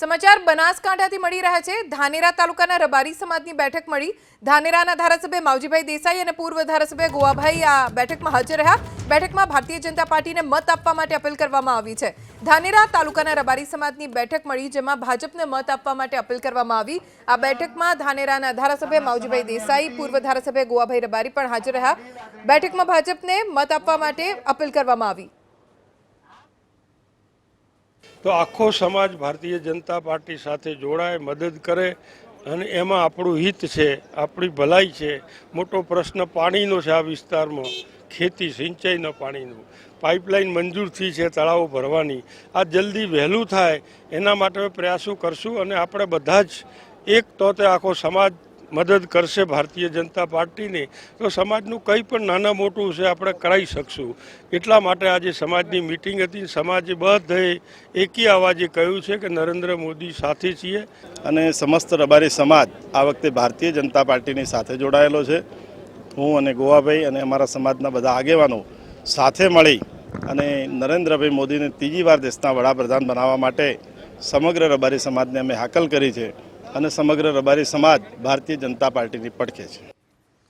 સમાચાર બનાસકાંઠાથી મળી રહ્યા છે. ધાનેરા તાલુકાના રબારી સમાજની બેઠક મળી. ધાનેરાના ધારાસભ્ય માવજીભાઈ દેસાઈ અને પૂર્વ ધારાસભ્ય ગોવાભાઈ આ બેઠકમાં હાજર રહ્યા. બેઠકમાં ભારતીય જનતા પાર્ટીને મત આપવા માટે અપીલ કરવામાં આવી છે. ધાનેરા તાલુકાના રબારી સમાજની બેઠક મળી, જેમાં ભાજપને મત આપવા માટે અપીલ કરવામાં આવી. આ બેઠકમાં ધાનેરાના ધારાસભ્ય માવજીભાઈ દેસાઈ, પૂર્વ ધારાસભ્ય ગોવાભાઈ રબારી પણ હાજર રહ્યા. બેઠકમાં ભાજપને મત આપવા માટે અપીલ કરવામાં આવી. તો આખો સમાજ ભારતીય જનતા પાર્ટી સાથે જોડાય, મદદ કરે અને એમાં આપણું હિત છે, આપણી ભલાઈ છે. મોટો પ્રશ્ન પાણીનો છે આ વિસ્તારમાં. ખેતી સિંચાઈના પાણીનું. પાઇપલાઇન મંજૂર થઈ છે, તળાવો ભરવાની. આ જલ્દી વહેલું થાય, એના માટે પ્રયાસો કરશું અને આપણે બધા જ એક તો તે આખો સમાજ મદદ કરશે ભારતીય જનતા પાર્ટીને, તો સમાજનું કંઈ પણ નાના મોટું છે આપણે કરાવી શકશું. એટલા માટે આજે સમાજની મિટિંગ હતી, સમાજે બધે એકી અવાજે કહ્યું છે કે નરેન્દ્ર મોદી સાથે છીએ. અને સમસ્ત રબારી સમાજ આ વખતે ભારતીય જનતા પાર્ટીની સાથે જોડાયેલો છે. હું અને ગોવાભાઈ અને અમારા સમાજના બધા આગેવાનો સાથે મળી અને નરેન્દ્રભાઈ મોદીને ત્રીજી વાર દેશના વડાપ્રધાન બનાવવા માટે સમગ્ર રબારી સમાજને અમે હાકલ કરી છે. અને સમગ્ર રબારી સમાજ ભારતીય જનતા પાર્ટીની પડખે છે.